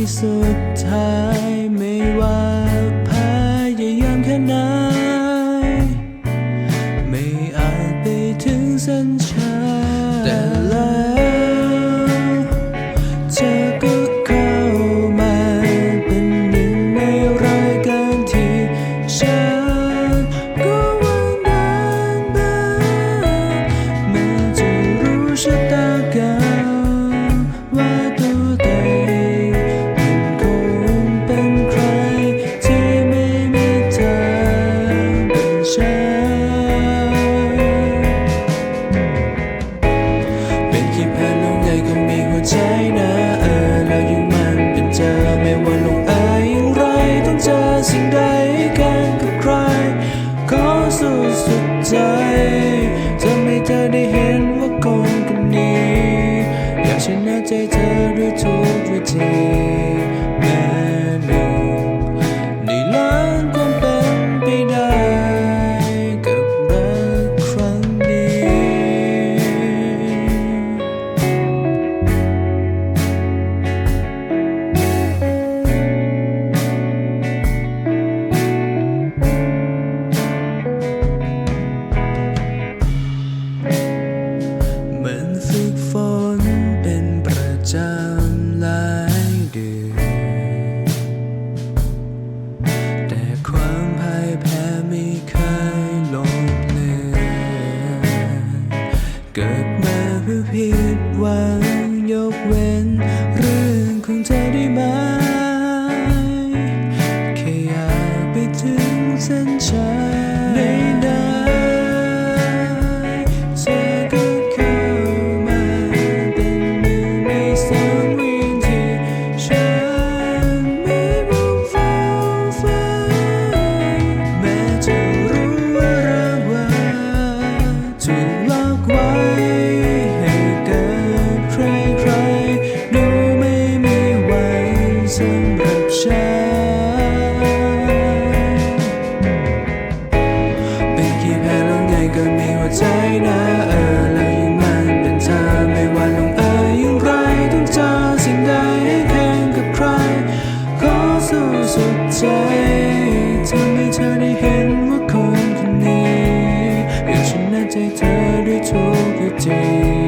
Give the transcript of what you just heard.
ที่สุดท้ายไม่ว่าพยายามแค่ไหน แพ้แพ้ลงใหญ่ก็มีหัวใจนะเออแล้วยังมันเป็นเธอไม่ว่าลงเอยอย่างไรต้องเจอสิ่งใดกันกับใครขอสู้สุดใจจะไม่เธอได้เห็นว่าคนคนนี้อยากชนะใจเธอด้วยทุกวิธีุดใจทำให้เธอได้เห็นว่าคนคนนี้อยู่ฉันแน่ใจเธอด้วยทุกวิธี